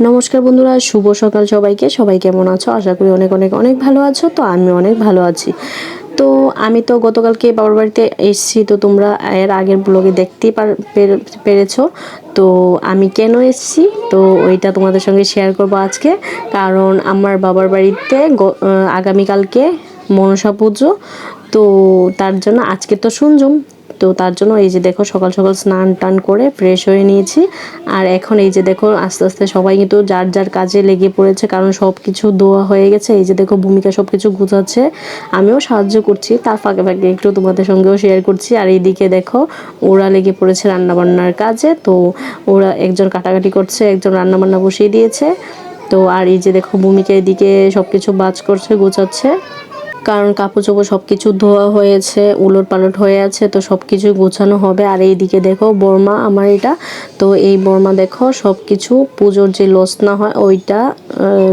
নমস্কার বন্ধুরা, শুভ সকাল সবাইকে। সবাই কেমন আছো? আশা করি অনেক অনেক অনেক ভালো আছো। তো আমি অনেক ভালো আছি। তো আমি তো গতকালকে বাবার বাড়িতে এসেছি। তো তোমরা এর আগের ব্লগে দেখতেই পার- পেরে- পেরেছ। তো আমি কেন এসেছি? তো ওইটা তোমাদের সঙ্গে শেয়ার করব আজকে। কারণ আমার বাবার বাড়িতে আগামীকালকে মনসা পুজো। তো তার জন্য আজকে তো শুনজুম তো তার জন্য এই যে দেখো সকাল সকাল স্নান টান করে ফ্রেশ হয়ে নিয়েছি। আর এখন এই যে দেখো আস্তে আস্তে সবাই কিন্তু যার যার কাজে লেগে পড়েছে, কারণ সব কিছু দোয়া হয়ে গেছে, এই যে দেখো ভূমিকা সব কিছু গুছাচ্ছে। আমিও সাহায্য করছি, তার ফাঁকে ফাঁকে একটু তোমাদের সঙ্গেও শেয়ার করছি। আর এইদিকে দেখো ওরা লেগে পড়েছে রান্নাবান্নার কাজে, তো ওরা একজন কাটাকাটি করছে, একজন রান্নাবান্না বসিয়ে দিয়েছে। তো আর এই যে দেখো ভূমিকা এদিকে সব কিছু বাজ করছে, গোছাচ্ছে। কারণ কাপড় চোপড় সব কিছু ধোয়া হয়েছে উলট পালট হয়ে আছে, তো সব কিছু গোছানো হবে। আর এই দিকে দেখো বর্মা, আমার এটা। তো এই বর্মা দেখো সব কিছু পুজোর যে লসনা হয় ওইটা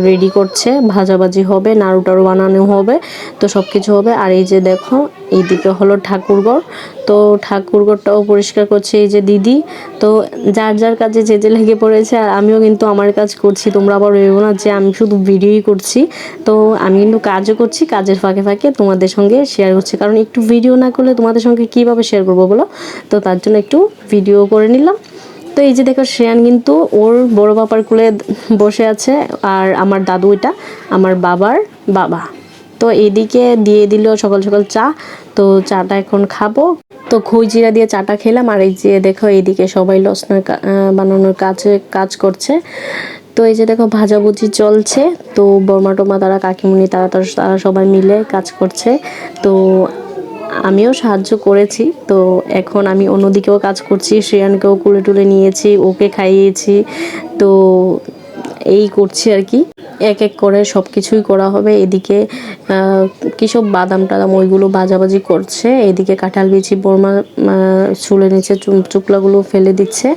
রেডি করছে। ভাজাভাজি হবে নাড়ু টাড়ু বানানো হবে, তো সব কিছু হবে। আর এই যে দেখো এইদিকে হলো ঠাকুরঘর তো ঠাকুরঘরটাও পরিষ্কার করছে এই যে দিদি। তো যার যার কাজে যে যে লেগে পড়েছে, আর আমিও কিন্তু আমার কাজ করছি। তোমরা আবার ভেবো না যে আমি শুধু ভিডিওই করছি। তো আমি কিন্তু কাজও করছি, কাজের ফাঁকে ফাঁকে তোমাদের সঙ্গে শেয়ার করছি কারণ একটু ভিডিও না করলে তোমাদের সঙ্গে কীভাবে শেয়ার করব বলো? তো তার জন্য একটু ভিডিও করে নিলাম। তো এই যে দেখো, শ্রেয়ান কিন্তু ওর বড় বাবার কুলে বসে আছে। আর আমার দাদু এটা, আমার বাবার বাবা। তো এদিকে দিয়ে দিল সকাল সকাল চা। তো চাটা এখন খাব। তো খই জিরা দিয়ে চাটা খেলাম। আর এই যে দেখো এদিকে সবাই লসনার বানানোর কাজে কাজ করছে। তো এই যে দেখো ভাজাভুজি চলছে। তো বর্মা টমা তারা কাকিমুনি তারা তারা তারা সবাই মিলে কাজ করছে। তো আমিও সাহায্য করেছি। তো এখন আমি অন্যদিকেও কাজ করছি। শ্রেয়ানকেও কুলে টুলে নিয়েছি, ওকে খাইয়েছি। তো এই করছি আর কি। এক এক করে সব কিছুই করা হবে। এদিকে আহ, কি সব বাদাম টাদাম ওইগুলো বাজাবাজি করছে। এদিকে কাঁঠাল বিচি বর্মা ছুলে নিচে চুকলাগুলো ফেলে দিচ্ছে।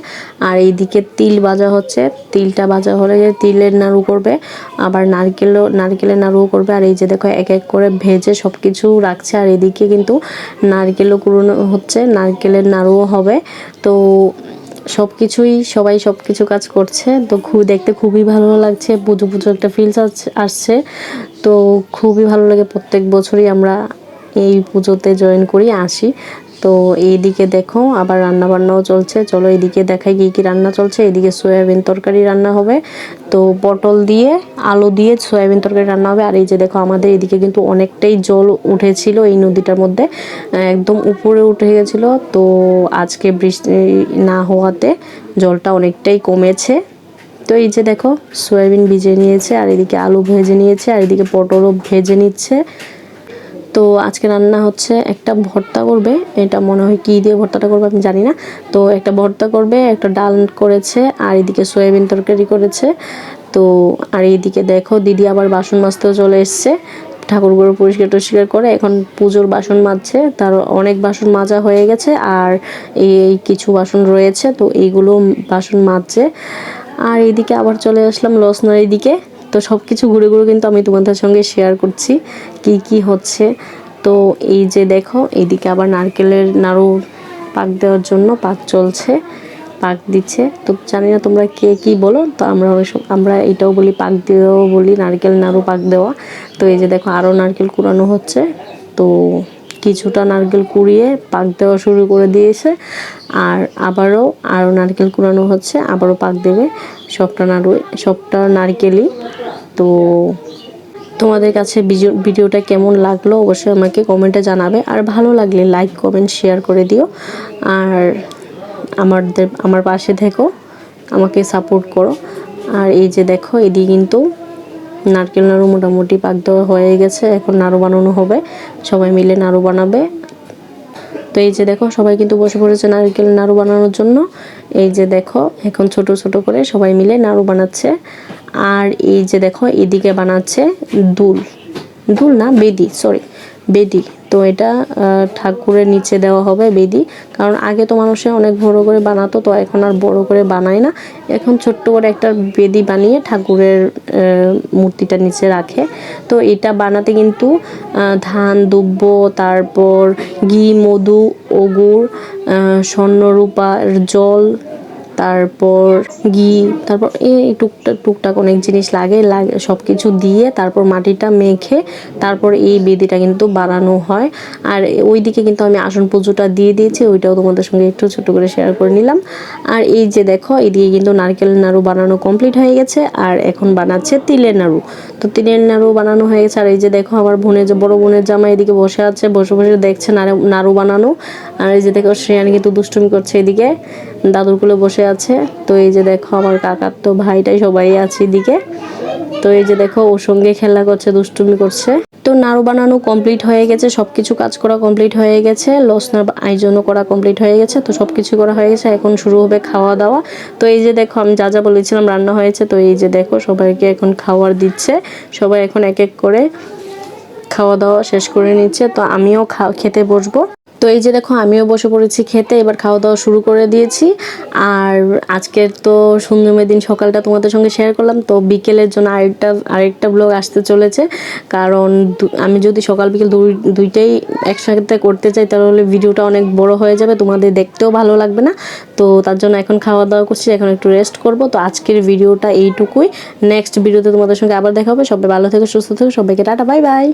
আর এইদিকে তিল বাজা হচ্ছে। তিলটা বাজা হলে তিলের নাড়ু করবে আবার নারকেলও নারকেলের নাড়ুও করবে। আর এই যে দেখো এক এক করে ভেজে সব কিছু রাখছে। আর এদিকে কিন্তু নারকেলও কুড়োনো হচ্ছে নারকেলের নাড়ুও হবে। তো সব কিছুই সবাই সব কিছু কাজ করছে। তো খুব, দেখতে খুবই ভালো লাগছে, পুজো পুজো একটা ফিলস আসছে। তো খুবই ভালো লাগে প্রত্যেক বছরই আমরা এই পুজোতে জয়েন করি, আসি। তো এইদিকে দেখো, আবার রান্না বান্নাও চলছে। চলো এইদিকে দেখাই কি কি রান্না চলছে। এইদিকে সয়াবিন তরকারি রান্না হবে। তো পটল দিয়ে, আলু দিয়ে সয়াবিন তরকারি রান্না হবে। আর এই যে দেখো আমাদের এদিকে কিন্তু অনেকটাই জল উঠেছিল এই নদীটার মধ্যে। একদম উপরে উঠে গেছিল। তো আজকে বৃষ্টি না হওয়াতে জলটা অনেকটাই কমেছে। তো এই যে দেখো, সয়াবিন ভিজে নিয়েছে, আর এদিকে আলু ভেজে নিয়েছে, আর এদিকে পটলও ভেজে নিচ্ছে। তো আজকে রান্না হচ্ছে একটা ভর্তা করবে। এটা মনে হয় কী দিয়ে ভর্তাটা করবে আমি জানি না। তো একটা ভর্তা করবে, একটা ডাল করেছে, আর এদিকে সয়াবিন তরকারি করেছে। তো আর এইদিকে দেখো দিদি আবার বাসন মাজতেও চলে এসছে। ঠাকুরগুলো পরিষ্কার টরিষ্কার করে এখন পুজোর বাসন মাজছে। তার অনেক বাসন মাজা হয়ে গেছে আর এই কিছু বাসন রয়েছে। তো এইগুলো বাসন মাজছে। আর এইদিকে আবার চলে আসলাম লসনার দিকে তো সব কিছু ঘুরে ঘুরে কিন্তু আমি তোমাদের সঙ্গে শেয়ার করছি, কি কি হচ্ছে। তো এই যে দেখো, এইদিকে আবার নারকেলের নাড়ু পাক দেওয়ার জন্য পাক চলছে, পাক দিচ্ছে। তো জানি না তোমরা কে, কি বলো, তো আমরা আমরা এটাও বলি পাক দেওয়াও বলি, নারকেল নাড়ু পাক দেওয়া। তো এই যে দেখো আরও নারকেল কুড়ানো হচ্ছে। তো কিছুটা নারকেল কুড়িয়ে পাক দেওয়া শুরু করে দিয়েছে। আর আবারও আরও নারকেল কুড়ানো হচ্ছে, আবারও পাক দেবে। সবটা নাড়ু সবটা নারকেলই। তো তোমাদের কাছে ভিডিও- ভিডিওটা কেমন লাগল অবশ্যই আমাকে কমেন্টে জানাবে। আর ভালো লাগলে লাইক কমেন্ট শেয়ার করে দিও। আর আমাদের আমার পাশে থেকো, আমাকে সাপোর্ট করো। আর এই যে দেখো, এদিকে কিন্তু নারকেল নাড়ু মোটামুটি পাক দেওয়া হয়ে গেছে। এখন নাড়ু বানানো হবে। সবাই মিলে নাড়ু বানাবে। তো এই যে দেখো, সবাই কিন্তু বসে পড়েছে নারকেল নাড়ু বানানোর জন্য। এই যে দেখো, এখন ছোট ছোট করে সবাই মিলে নাড়ু বানাচ্ছে। আর এই যে দেখো, এদিকে বানাচ্ছে দুল। দুল না, বেদি সরি বেদি। তো এটা ঠাকুরের নিচে দেওয়া হবে বেদি। কারণ আগে তো মানুষে অনেক বড় করে বানাতো তো এখন আর বড় করে বানায় না। এখন ছোট্ট করে একটা বেদি বানিয়ে ঠাকুরের মূর্তিটা নিচে রাখে। তো এটা বানাতে কিন্তু ধান দুব্য তারপর ঘি মধু আহ, স্বর্ণরূপার জল তারপর ঘি, তারপর এই টুকটাক টুকটাক অনেক জিনিস লাগে লাগে সব কিছু দিয়ে তারপর মাটিটা মেখে তারপর এই বেদিটা কিন্তু বানানো হয়। আর ওইদিকে কিন্তু আমি আসন পুজোটা দিয়ে দিয়েছি, ওইটাও তোমাদের সঙ্গে একটু ছোট করে শেয়ার করে নিলাম। আর এই যে দেখো, এদিকে কিন্তু নারকেল নাড়ু বানানো কমপ্লিট হয়ে গেছে, আর এখন বানাচ্ছে তিলের নাড়ু। তো তিলের নাড়ু বানানো হয়ে গেছে, আর এই যে দেখো, আমার বোনের যে, বড় বোনের জামা এদিকে বসে আছে, বসে বসে দেখছে নাড়ু বানানো। আর এই যে দেখো, শ্রেয়ানি কিন্তু দুষ্টুমি করছে এদিকে। দাদুর কোলে বসে আছে। তো এই যে দেখো আমার কাকার তো ভাইটাই সবাই আছে এদিকে। তো এই যে দেখো ওর সঙ্গে খেলা করছে, দুষ্টুমি করছে। তো নাড়ু বানানো কমপ্লিট হয়ে গেছে সব কিছু কাজ করা কমপ্লিট হয়ে গেছে। লসনার আয়োজনও করা কমপ্লিট হয়ে গেছে, তো সব কিছু করা হয়ে গেছে। এখন শুরু হবে খাওয়া দাওয়া। তো এই যে দেখো আমি যা যা বলেছিলাম রান্না হয়েছে, তো এই যে দেখো সবাইকে এখন খাওয়ার দিচ্ছে। সবাই এখন এক এক করে খাওয়া দাওয়া শেষ করে নিচ্ছে। তো আমিও খা- খেতে বসবো। তো এই যে দেখো, আমিও বসে পড়েছি খেতে, এবার খাওয়া দাওয়া শুরু করে দিয়েছি। আর আজকের তো সুন্দরমের দিন সকালটা তোমাদের সঙ্গে শেয়ার করলাম। তো বিকেলের জন্য আরেকটা আরেকটা ব্লগ আসতে চলেছে। কারণ আমি যদি সকাল বিকেল দুই, দুইটাই একসাথে করতে চাই, তাহলে ভিডিওটা অনেক বড় হয়ে যাবে। তোমাদের দেখতেও ভালো লাগবে না। তো তার জন্য এখন খাওয়া দাওয়া করছি, এখন একটু রেস্ট করব। তো আজকের ভিডিওটা এইটুকুই। নেক্সট ভিডিওতে তোমাদের সঙ্গে আবার দেখা হবে। সবাই ভালো থেকো, সুস্থ থেকো। সবাইকে টাটা বাই বাই